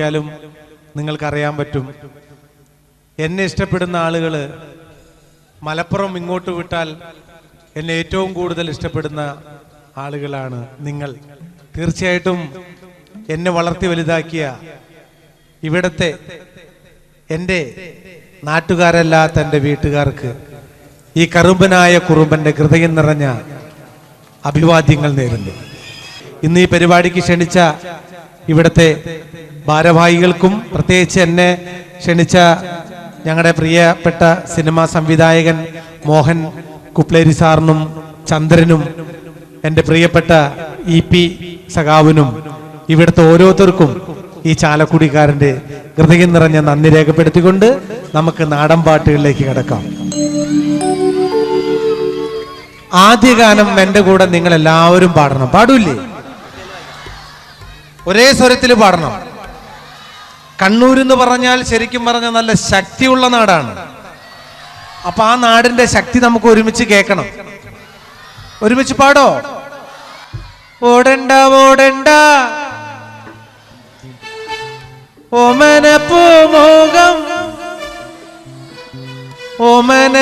ാലും നിങ്ങൾക്കറിയാൻ പറ്റും. എന്നെ ഇഷ്ടപ്പെടുന്ന ആളുകൾ മലപ്പുറം ഇങ്ങോട്ട് വിട്ടാൽ എന്നെ ഏറ്റവും കൂടുതൽ ഇഷ്ടപ്പെടുന്ന ആളുകളാണ് നിങ്ങൾ. തീർച്ചയായിട്ടും എന്നെ വളർത്തി വലുതാക്കിയ ഇവിടത്തെ എന്റെ നാട്ടുകാരല്ലാത്ത എന്റെ വീട്ടുകാർക്ക് ഈ കറുമ്പനായ കുറുമ്പന്റെ ഹൃദയം നിറഞ്ഞ അഭിവാദ്യങ്ങൾ നേരുന്നു. ഇന്ന് ഈ പരിപാടിക്ക് ക്ഷണിച്ച ഇവിടുത്തെ ഭാരവാഹികൾക്കും പ്രത്യേകിച്ച് എന്നെ ക്ഷണിച്ച ഞങ്ങളുടെ പ്രിയപ്പെട്ട സിനിമാ സംവിധായകൻ മോഹൻ കുപ്ലേരി സാറിനും ചന്ദ്രനും എന്റെ പ്രിയപ്പെട്ട ഇ പി സഖാവിനും ഇവിടുത്തെ ഓരോരുത്തർക്കും ഈ ചാലക്കുടിക്കാരന്റെ ഹൃദയം നിറഞ്ഞ നന്ദി രേഖപ്പെടുത്തിക്കൊണ്ട് നമുക്ക് നാടൻ പാട്ടുകളിലേക്ക് കിടക്കാം. ആദ്യ ഗാനം എന്റെ കൂടെ നിങ്ങൾ എല്ലാവരും പാടണം. പാടൂല്ലേ? ഒരേ സ്വരത്തിൽ പാടണം. കണ്ണൂർ എന്ന് പറഞ്ഞാൽ ശരിക്കും പറഞ്ഞ നല്ല ശക്തിയുള്ള നാടാണ്. അപ്പൊ ആ നാടിന്റെ ശക്തി നമുക്ക് ഒരുമിച്ച് കേൾക്കണം. ഒരുമിച്ച് പാടോ? ഓടണ്ട ഓടണ്ട. ഓമന പൂമുഖം ഓമന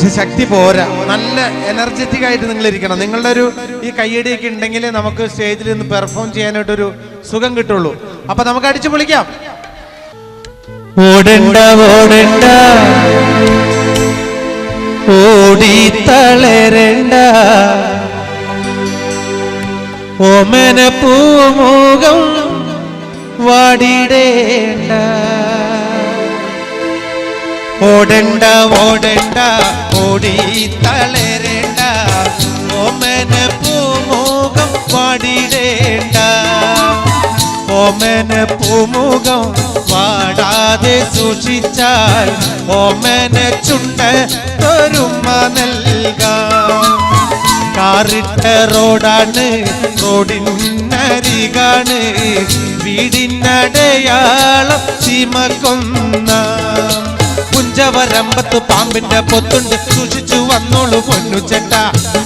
പക്ഷെ ശക്തി പോരാ. നല്ല എനർജറ്റിക് ആയിട്ട് നിങ്ങൾ ഇരിക്കണം നിങ്ങളുടെ ഒരു ഈ കയ്യടിയൊക്കെ ഉണ്ടെങ്കിൽ നമുക്ക് സ്റ്റേജിൽ നിന്ന് പെർഫോം ചെയ്യാനായിട്ടൊരു സുഖം കിട്ടുള്ളൂ. അപ്പൊ നമുക്ക് അടിച്ചു പൊളിക്കാം. ഓടണ്ട ഓടണ്ട. ഓടി തളരണ്ട ഓമന പൂമുഖം വാടിടേണ്ട ഓടണ്ട ഓടണ്ട. ഓടി തളരേണ്ട. ഓമന പൂമുഖം പാടിടേണ്ട. ഓമന പൂമുഖം പാടാതെ സൂക്ഷിച്ചാൽ ഓമന ചുണ്ട തൊരുമ നൽകാം. കാറിട്ട റോഡാണ് റോഡിനരികാണ് വീടിനടയാളം ചീമക്കൊന്ന പുഞ്ചവരമ്പത്ത് പാമ്പിന്റെ പൊത്തുണ്ട്. സൂക്ഷിച്ചു വന്നോളൂ പൊന്നുചേട്ട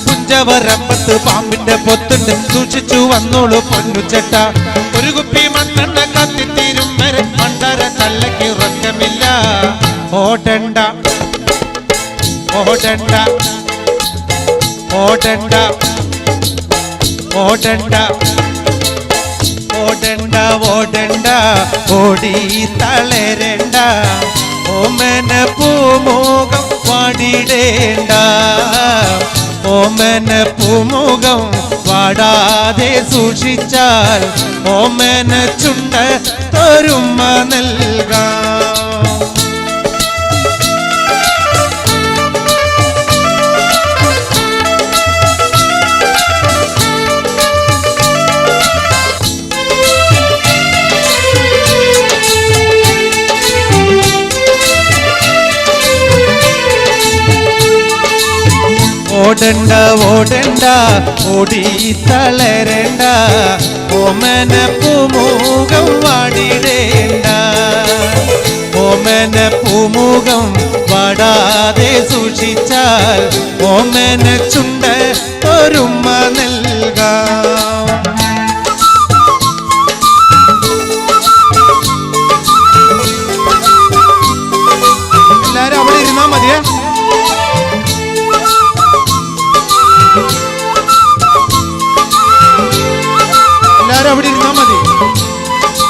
പുഞ്ചവരമ്പത്ത് പാമ്പിന്റെ പൊത്തുണ്ട്. സൂക്ഷിച്ചു വന്നോളൂ പൊന്നുചേട്ട ഒരു കുപ്പി മണ്ണെണ്ണ കത്തിത്തീരും വരെ മണ്ടര തല്ലയ്ക്ക് ഉറക്കമില്ല. ഓടണ്ട. ഓടണ്ട. ഓടണ്ട. ഓടണ്ട. ഓടണ്ട ഓടണ്ട. ഓടി തളരണ്ട. പൂമുഖം വാടിടേണ്ട ഓമന പൂമുഖം വാടാതെ സൂക്ഷിച്ചാൽ ഓമന ചുണ്ട തൊരുമ നൽകാം. ഓടണ്ട ഓടണ്ട ഓടി തളരണ്ട ഓമന പൂമുഖം വാടിടേണ്ട. ഓമന പൂമുഖം വാടാതെ സൂക്ഷിച്ചാൽ ഓമന ചുണ്ട ഒരുമ നൽകാം. എല്ലാരും അവിടെ ഇരുന്നാ മതി.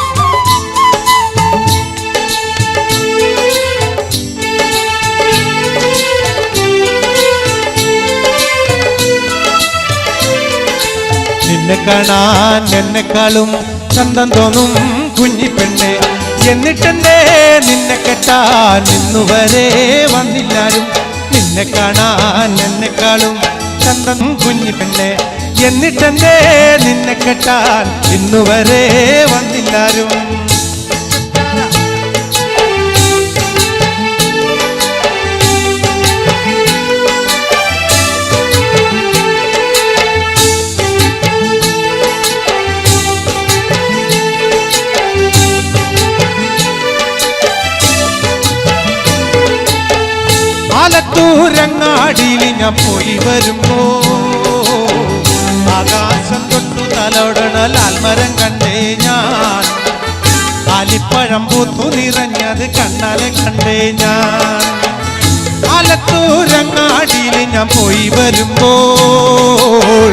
നിന്നെ കാണാൻ എന്നെക്കാളും ചന്തം തോന്നും കുഞ്ഞിപ്പെണ്ണെ എന്നിട്ടെന്തേ നിന്നെ കെട്ടാൻ ഇന്നുവരെ വന്നില്ലാരും. നിന്നെ കാണാൻ എന്നെക്കാളും ചന്തം കുഞ്ഞിപ്പെണ്ണെ എന്നിട്ടെന്തേ നിന്നെ കെട്ടാൻ ഇന്നുവരെ വന്നില്ലാരും? ആലത്തൂരങ്ങാടിയിൽ ഞാൻ പോയി വരുമ്പോൾ തലോടണ ലാൽമരം കണ്ടേ ഞാൻ. ആലിപ്പഴം പൂത്തു നിറഞ്ഞത് കണ്ണാലെ കണ്ടേ ഞാൻ. ആലത്തൂരങ്ങാടിയിൽ ഞാൻ പോയി വരുമ്പോൾ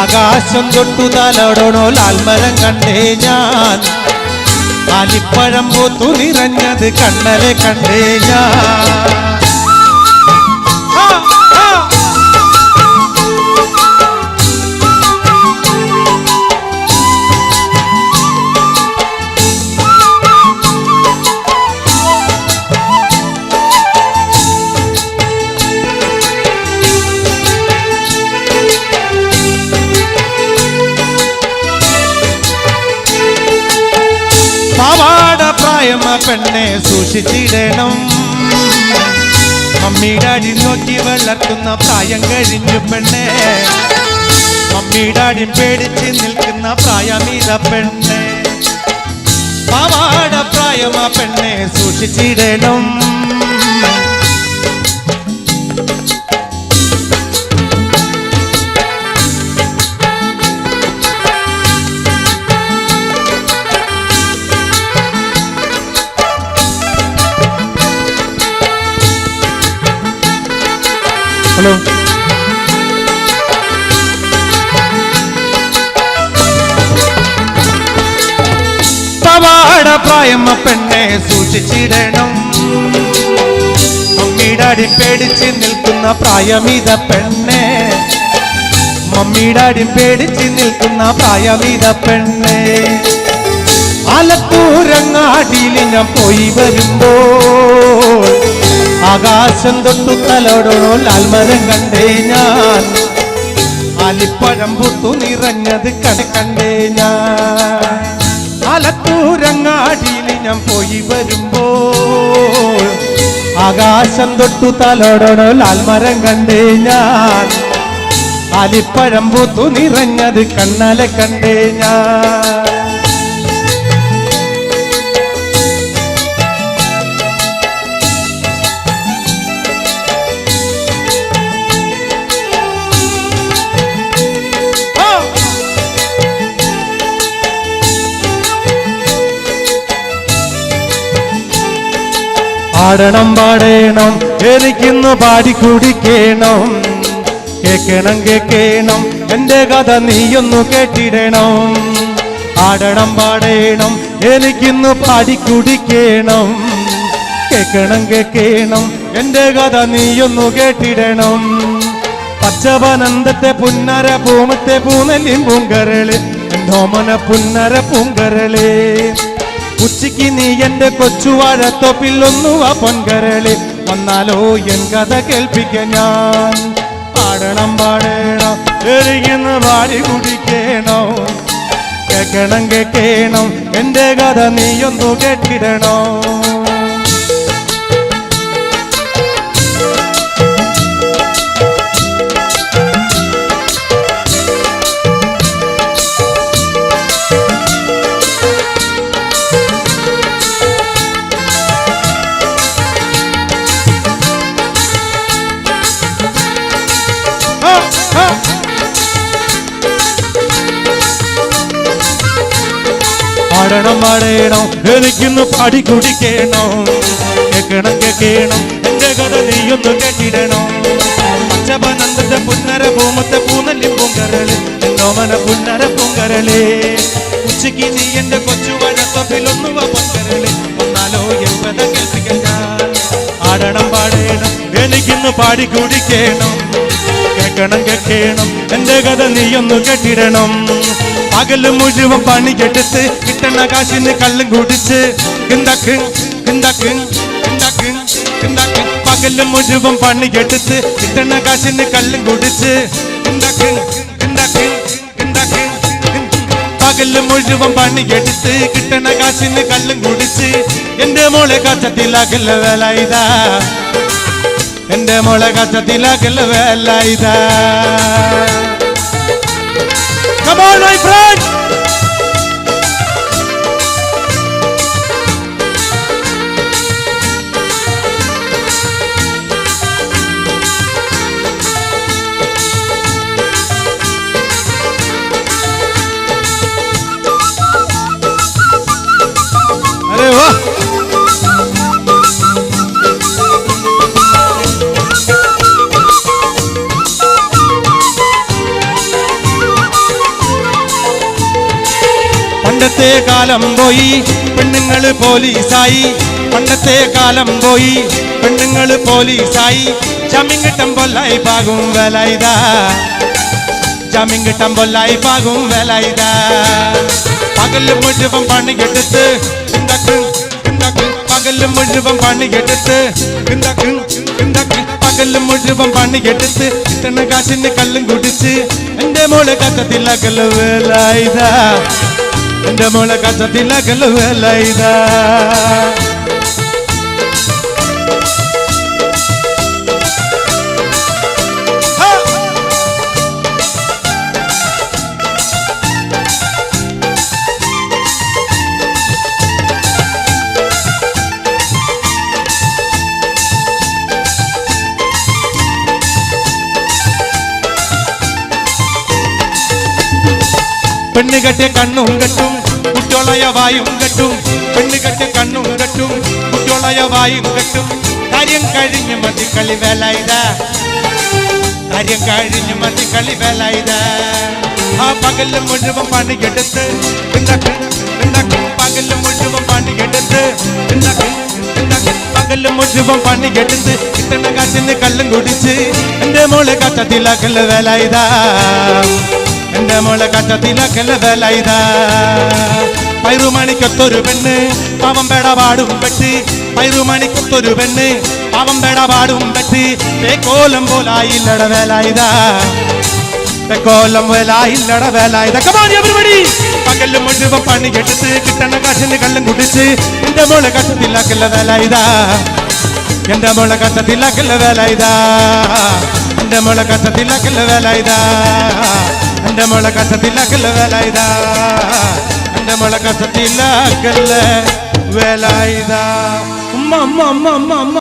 ആകാശം തൊട്ടു തലോടണോ ലാൽമരം കണ്ടേ ഞാൻ. ആലിപ്പഴം പൂത്തു നിറഞ്ഞത് കണ്ണലെ കണ്ടേ ഞാൻ. പെണ്ണെ സൂക്ഷിച്ചിടണം. മമ്മിയുടെ അടി നോക്കി വളർത്തുന്ന പ്രായം കഴിഞ്ഞു പെണ്ണെ. മമ്മിയുടെ അടി പേടിച്ച് നിൽക്കുന്ന പ്രായമീത പെണ്ണെ. പാവാട പ്രായമാ പെണ്ണെ സൂക്ഷിച്ചിടണം. സൂക്ഷിച്ചിടണം മമ്മിയുടെ പേടിച്ച് നിൽക്കുന്ന പ്രായമിത പെണ്ണേ. മമ്മിയുടെ പേടിച്ച് നിൽക്കുന്ന പ്രായമിത പെണ്ണേ. ആലത്തൂരങ്ങാടിയിൽ ഞാൻ പോയി വരുമ്പോൾ ആകാശം തൊട്ടു തലോടോ ലാൽമരം കണ്ടേ ഞാൻ. ആലിപ്പഴം പുത്തു നിറഞ്ഞത് കണ്ടേ ഞാൻ. ആലത്തൂരങ്ങാടിയിൽ ഞാൻ പോയി വരുമ്പോ ആകാശം തൊട്ടു തലോടണോ ലാൽമരം കണ്ടേ ഞാൻ. അലിപ്പഴം പൂത്തു നിറഞ്ഞത് കണ്ണാലെ കണ്ടേ ഞാൻ. ആടണം പാടേണം. എനിക്കിന്ന് പാടി കുടിക്കണം. കേക്കണം കേക്കണം എന്റെ കഥ നീയൊന്നു കേട്ടിടണം. ആടണം പാടേണം. എനിക്കിന്ന് പാടി കുടിക്കണം. കേക്കണം കേക്കണം എന്റെ കഥ നീയൊന്നു കേട്ടിടണം. പച്ചവനന്തത്തെ പുന്നര പൂമത്തെ പൂനെല്ലിൻ പൂങ്കരൾ എന്തോമന പുന്നര പൂങ്കരളേ ഉച്ചയ്ക്ക് നീ എന്റെ കൊച്ചുവാഴത്തൊപ്പിൽ ആ പൊൻകരളി വന്നാലോ എൻ കഥ കേൾപ്പിക്ക ഞാൻ. പാടണം പാടണം എരികുന്ന് പാടി കുടിക്കണോ. കേക്കണം കേക്കണം എന്റെ കഥ നീയൊന്നു കേട്ടിടണോ. പാടണം. എനിക്കിന്ന് പാടി കുടിക്കണം. കേക്കണം കേക്കണം. എന്റെ കഥ നീയൊന്ന് കേട്ടിടണം. പച്ചപനന്ദത്തെ പുന്നര ഭൂമത്തെ പൂനല്ലി പൂങ്കരൾ എന്നോമന പുന്നര പൂങ്കരളേ ഉച്ചയ്ക്ക് നീ എന്റെ കൊച്ചു വഴത്തൊപ്പിലൊന്നുവ പൊങ്കരൾ ഒന്നാലോ എപ്പത കേൾപ്പിക്കാൻ ആടണം പാടേണം. എനിക്കിന്ന് പാടി കുടിക്കണം. കേക്കണം കേക്കണം എന്റെ കഥ നീയൊന്ന് കെട്ടിടണം. പകൽ മുഴുവൻ പണി കെട്ടിച്ച് കിട്ടണ കാശിന് കള്ളും കുടിച്ച്. പകൽ മുഴുവൻ പണി കെട്ടിച്ച് കിട്ടണ കാശിന് കള്ളും കുടിച്ച്. പകൽ മുഴുവൻ പണി എടുത്ത് കിട്ടണ കാശിന് കള്ളും കുടിച്ച്. എന്റെ മോളെ കച്ചത്തിലാക്കല്ല വേല ഇതാ. എന്റെ മോളെ കച്ചത്തിലാക്കല്ല വേല ഇതാ Come on, my friend! പണ്ടത്തെ കാലം പോയി പെണ്ണുങ്ങൾ പോലീസായി. പണ്ടത്തെ കാലം പോയി പെണ്ണുങ്ങൾ പോലീസായി. ജാമ്യം കിട്ടുമ്പോൾ ലൈഫാകും വിലയിതാ ജാമ്യം കിട്ടുമ്പോൾ ലൈഫാകും വിലയിതാ പകൽ മുഴുവൻ പണിയെടുത്ത് ഇന്തക്ക് ഇന്തക്ക് പകൽ മുഴുവൻ പണിയെടുത്ത് ഇന്തക്ക് ഇന്തക്ക് പകൽ മുഴുവൻ പണിയെടുത്ത് കിട്ടണ കാശിന് കല്ലും കുടിച്ച് എന്റെ മോളെ കത്തത്തില്ല വേലായിതാ എന്റെ മോളെ കത്തത്തില്ല വേലായിതാ പെണ്ണ് കണ്ണും കെട്ടും കുട്ടിയോളയ വായും കെട്ടും. പെണ്ണ് കണ്ണും കെട്ടും കുട്ടിയോളയ വായും കെട്ടും. കാര്യം കഴിഞ്ഞ് മതി കളി വേല ഇതാ. കാര്യം കഴിഞ്ഞ് മതി കളി വേല ഇതാ. ആ പകൽ മുഴുവൻ പണിയെടുത്ത് പകൽ മുഴുവൻ പണിയെടുത്ത് പകൽ മുഴുവൻ പണിയെടുത്ത് കിട്ടണ കാശിന് കള്ളും കുടിച്ച് എന്റെ മോളെ കാറ്റത്തിലാക്കൽ വേല ഇതാ. എന്റെ മോളെ കട്ടത്തിലക്കല്ല വേലൈതാ പൈറുമണിക്കൊത്തൊരു പെണ്ണ് പാവം പേടപാടും പെട്ട് പൈറുമണിക്കൊത്തൊരു പെണ്ണ് പാവം പേട പാടും പെട്ടി തേക്കോലം പോലായില്ലട വേലായുത തെക്കോലം വേലായില്ലട വേലായുത പകൽ മുഴുവൻ പണി കെട്ടിട്ട് കിട്ടണ കാശിന് കള്ളും കുടിച്ച് എന്റെ മോളെ കട്ടത്തിലാക്കല്ല വേലായുത എന്റെ മോളെ കട്ടത്തിലാക്കല്ല വേലായുത എന്റെ മോളെ കട്ടത്തിലാക്കല്ല அந்த மழை கசத்தில் அக்கல்ல வேலாயுதா? அந்த மழை கசத்தில் அக்கல்ல வேலாயுதா? அம்மா அம்மா அம்மா அம்மா அம்மா.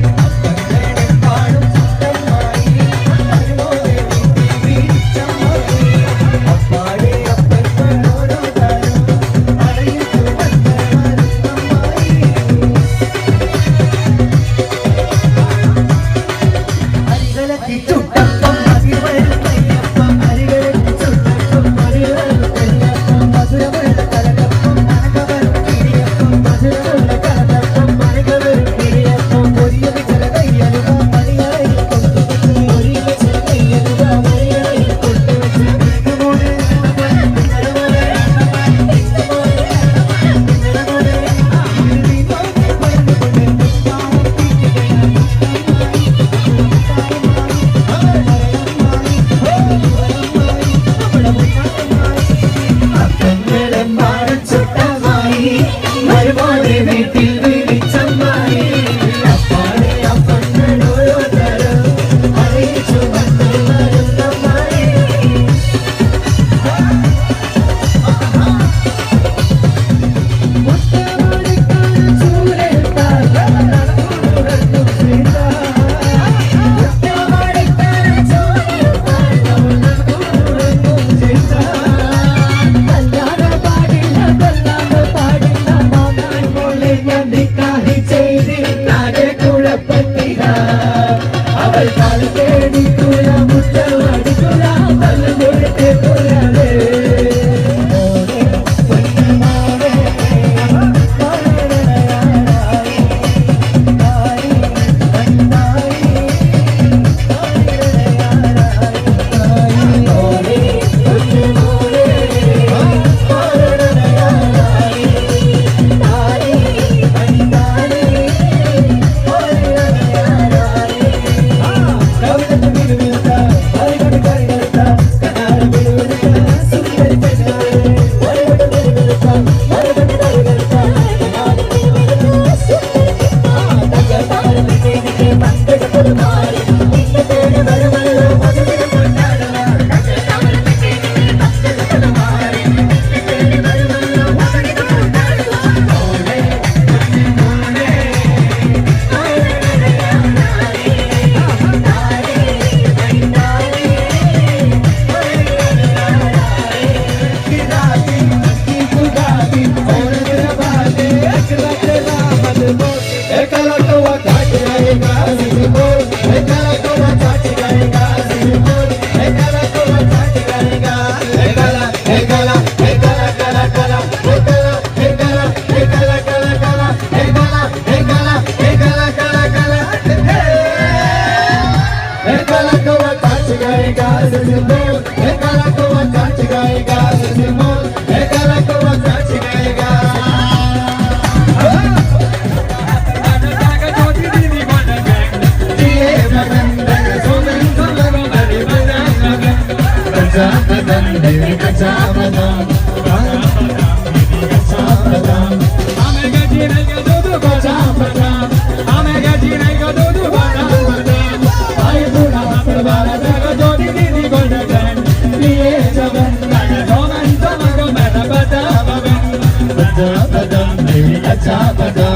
Pata Pata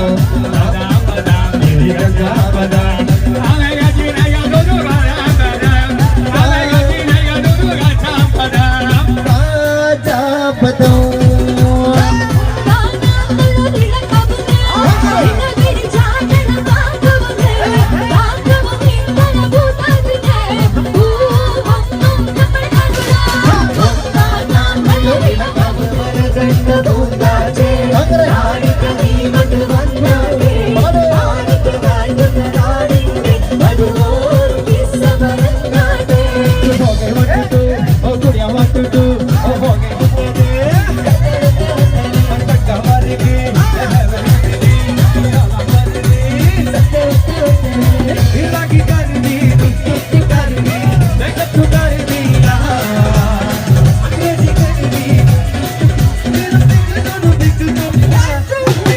Don't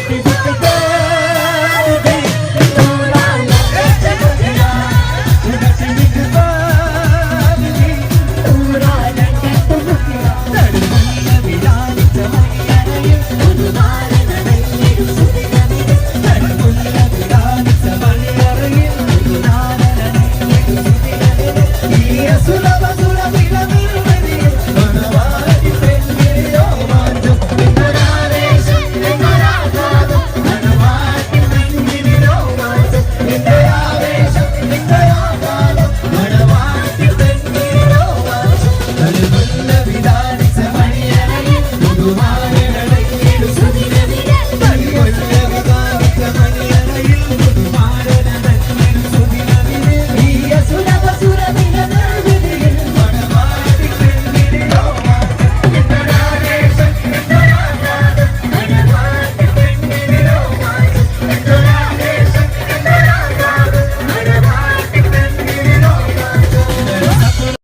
굉장히